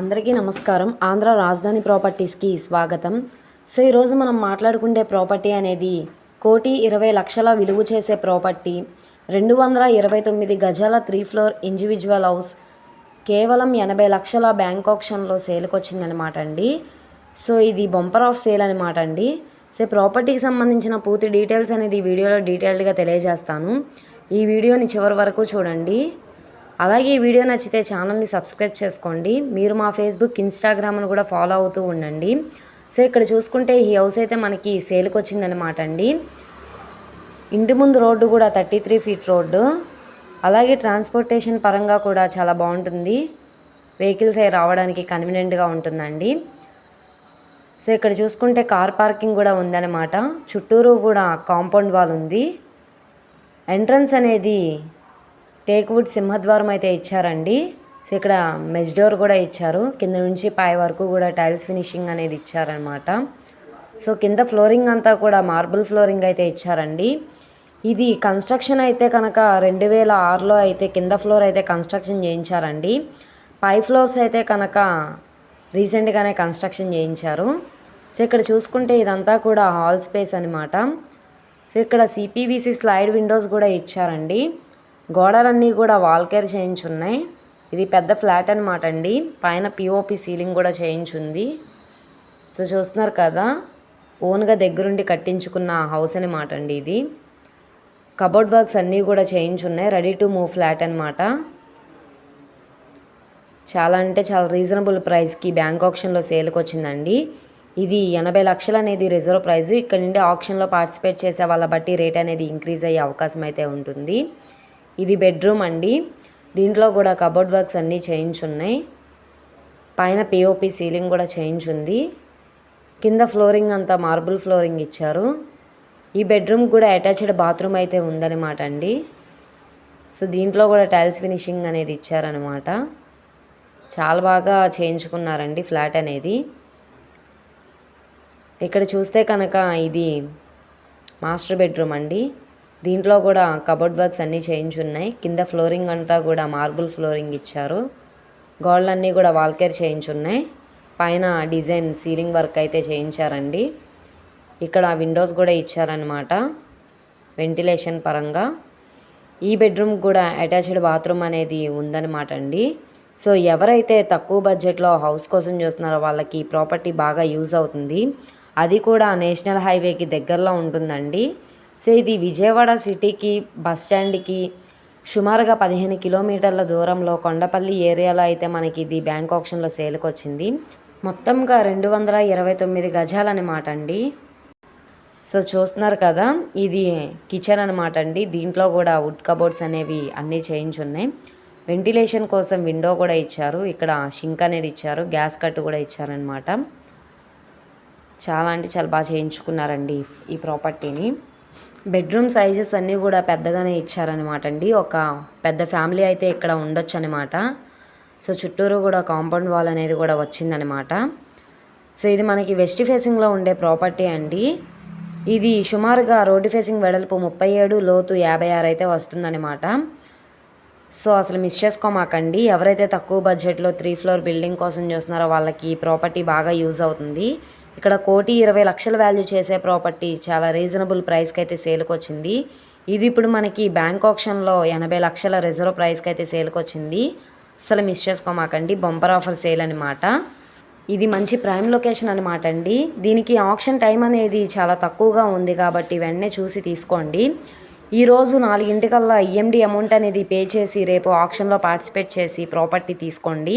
అందరికీ నమస్కారం. ఆంధ్ర రాజధాని ప్రాపర్టీస్కి స్వాగతం. సో ఈరోజు మనం మాట్లాడుకుండే ప్రాపర్టీ అనేది కోటి ఇరవై లక్షల విలువ చేసే ప్రాపర్టీ. రెండు వందల ఇరవై తొమ్మిది గజాల త్రీ ఫ్లోర్ ఇండివిజువల్ హౌస్ కేవలం ఎనభై లక్షల బ్యాంక్ ఆప్షన్లో సేల్కి వచ్చిందనమాట అండి. సో ఇది బంపర్ ఆఫ్ సేల్ అనమాట అండి. సో ప్రాపర్టీకి సంబంధించిన పూర్తి డీటెయిల్స్ అనేది ఈ వీడియోలో డీటెయిల్డ్గా తెలియజేస్తాను. ఈ వీడియోని చివరి వరకు చూడండి. అలాగే వీడియో నచ్చితే ఛానల్ని సబ్స్క్రైబ్ చేసుకోండి. మీరు మా ఫేస్బుక్ ఇన్స్టాగ్రామ్ను కూడా ఫాలో అవుతూ ఉండండి. సో ఇక్కడ చూసుకుంటే ఈ హౌస్ అయితే మనకి సేల్కి వచ్చిందనమాట అండి. ఇంటి ముందు రోడ్డు కూడా థర్టీ త్రీ ఫీట్ రోడ్డు. అలాగే ట్రాన్స్పోర్టేషన్ పరంగా కూడా చాలా బాగుంటుంది. వెహికల్స్ అవి రావడానికి కన్వీనియంట్గా ఉంటుందండి. సో ఇక్కడ చూసుకుంటే కార్ పార్కింగ్ కూడా ఉందన్నమాట. చుట్టూరు కూడా కాంపౌండ్ వాల్ ఉంది. ఎంట్రన్స్ అనేది టేక్వుడ్ సింహద్వారం అయితే ఇచ్చారండి. సో ఇక్కడ మెజ్ డోర్ కూడా ఇచ్చారు. కింద నుంచి పై వరకు కూడా టైల్స్ ఫినిషింగ్ అనేది ఇచ్చారనమాట సో కింద ఫ్లోరింగ్ అంతా కూడా మార్బుల్ ఫ్లోరింగ్ అయితే ఇచ్చారండి. ఇది కన్స్ట్రక్షన్ అయితే కనుక రెండు వేల ఆరులో అయితే కింద ఫ్లోర్ అయితే కన్స్ట్రక్షన్ చేయించారండి. పై ఫ్లోర్స్ అయితే కనుక రీసెంట్గానే కన్స్ట్రక్షన్ చేయించారు. సో ఇక్కడ చూసుకుంటే ఇదంతా కూడా హాల్ స్పేస్ అనమాట సో ఇక్కడ సిపివిసి స్లైడ్ విండోస్ కూడా ఇచ్చారండి. గోడలన్నీ కూడా వాల్ కేర్ చేయించున్నాయి. ఇది పెద్ద ఫ్లాట్ అనమాట అండి. పైన పిఓపి సీలింగ్ కూడా చేయించుంది. సో చూస్తున్నారు కదా ఓన్గా దగ్గరుండి కట్టించుకున్న హౌస్ అనమాట అండి ఇది. కబోర్డ్ వర్క్స్ అన్నీ కూడా చేయించున్నాయి. రెడీ టు మూవ్ ఫ్లాట్ అనమాట చాలా అంటే చాలా రీజనబుల్ ప్రైస్కి బ్యాంక్ ఆప్షన్లో సేల్కి వచ్చిందండి. ఇది ఎనభై లక్షలు అనేది రిజర్వ్ ప్రైస్ ఇక్కడ నుండి ఆప్షన్లో పార్టిసిపేట్ చేసే వాళ్ళ బట్టి రేట్ అనేది ఇంక్రీజ్ అయ్యే అవకాశం అయితే ఉంటుంది. ఇది బెడ్రూమ్ అండి. దీంట్లో కూడా కబోర్డ్ వర్క్స్ అన్నీ చేయించున్నాయి పైన పిఓపి సీలింగ్ కూడా చేయించుంది కింద ఫ్లోరింగ్ అంతా మార్బుల్ ఫ్లోరింగ్ ఇచ్చారు. ఈ బెడ్రూమ్ కూడా అటాచ్డ్ బాత్రూమ్ అయితే ఉందన్నమాట అండి. సో దీంట్లో కూడా టైల్స్ ఫినిషింగ్ అనేది ఇచ్చారనమాట చాలా బాగా చేయించుకున్నారండి ఫ్లాట్ అనేది. ఇక్కడ చూస్తే కనుక ఇది మాస్టర్ బెడ్రూమ్ అండి. దీంట్లో కూడా కబోర్డ్ వర్క్స్ అన్నీ చేయించున్నాయి. కింద ఫ్లోరింగ్ అంతా కూడా మార్బుల్ ఫ్లోరింగ్ ఇచ్చారు. గోడలన్నీ కూడా వాల్కేర్ చేయించున్నాయి. పైన డిజైన్ సీలింగ్ వర్క్ అయితే చేయించారండి. ఇక్కడ విండోస్ కూడా ఇచ్చారనమాట వెంటిలేషన్ పరంగా. ఈ బెడ్రూమ్ కూడా అటాచ్డ్ బాత్రూమ్ అనేది ఉందన్నమాట అండి. సో ఎవరైతే తక్కువ బడ్జెట్లో హౌస్ కోసం చూస్తున్నారో వాళ్ళకి ప్రాపర్టీ బాగా యూజ్ అవుతుంది. అది కూడా నేషనల్ హైవేకి దగ్గరలో ఉంటుందండి. సో ఇది విజయవాడ సిటీకి బస్ స్టాండ్కి సుమారుగా పదిహేను కిలోమీటర్ల దూరంలో కొండపల్లి ఏరియాలో అయితే మనకి ఇది బ్యాంక్ ఆప్షన్లో సేల్కి వచ్చింది మొత్తంగా రెండు వందల ఇరవై తొమ్మిది గజాలన్నమాట అండి. సో చూస్తున్నారు కదా ఇది కిచెన్ అనమాట అండి. దీంట్లో కూడా వుడ్ కబోర్డ్స్ అనేవి అన్నీ చేయించున్నాయి. వెంటిలేషన్ కోసం విండో కూడా ఇచ్చారు. ఇక్కడ షింక్ అనేది ఇచ్చారు. గ్యాస్ కట్ కూడా ఇచ్చారనమాట చాలా అంటే చాలా బాగా చేయించుకున్నారండి ఈ ప్రాపర్టీని. బెడ్రూమ్ సైజెస్ అన్నీ కూడా పెద్దగానే ఇచ్చారనమాట అండి. ఒక పెద్ద ఫ్యామిలీ అయితే ఇక్కడ ఉండొచ్చు అనమాట సో చుట్టూరు కూడా కాంపౌండ్ వాల్ అనేది కూడా వచ్చిందనమాట సో ఇది మనకి వెస్ట్ ఫేసింగ్లో ఉండే ప్రాపర్టీ అండి. ఇది సుమారుగా రోడ్డు ఫేసింగ్ వెడల్పు ముప్పై ఏడు లోతు యాభై ఆరు అయితే వస్తుందనమాట సో అసలు మిస్ చేసుకోమాకండి. ఎవరైతే తక్కువ బడ్జెట్లో త్రీ ఫ్లోర్ బిల్డింగ్ కోసం చూస్తున్నారో వాళ్ళకి ప్రాపర్టీ బాగా యూజ్ అవుతుంది. ఇక్కడ కోటి ఇరవై లక్షల వాల్యూ చేసే ప్రాపర్టీ చాలా రీజనబుల్ ప్రైస్కి అయితే సేల్కి వచ్చింది ఇది ఇప్పుడు మనకి బ్యాంక్ ఆప్షన్లో ఎనభై లక్షల రిజర్వ్ ప్రైస్కి అయితే సేల్కి వచ్చింది అసలు మిస్ చేసుకోమాకండి. బంపర్ ఆఫర్ సేల్ అనమాట ఇది మంచి ప్రైమ్ లొకేషన్ అనమాట అండి. దీనికి ఆప్షన్ టైం అనేది చాలా తక్కువగా ఉంది కాబట్టి వెంటనే చూసి తీసుకోండి. ఈరోజు నాలుగింటికల్లా ఈఎండి అమౌంట్ అనేది పే చేసి రేపు ఆప్షన్లో పార్టిసిపేట్ చేసి ప్రాపర్టీ తీసుకోండి.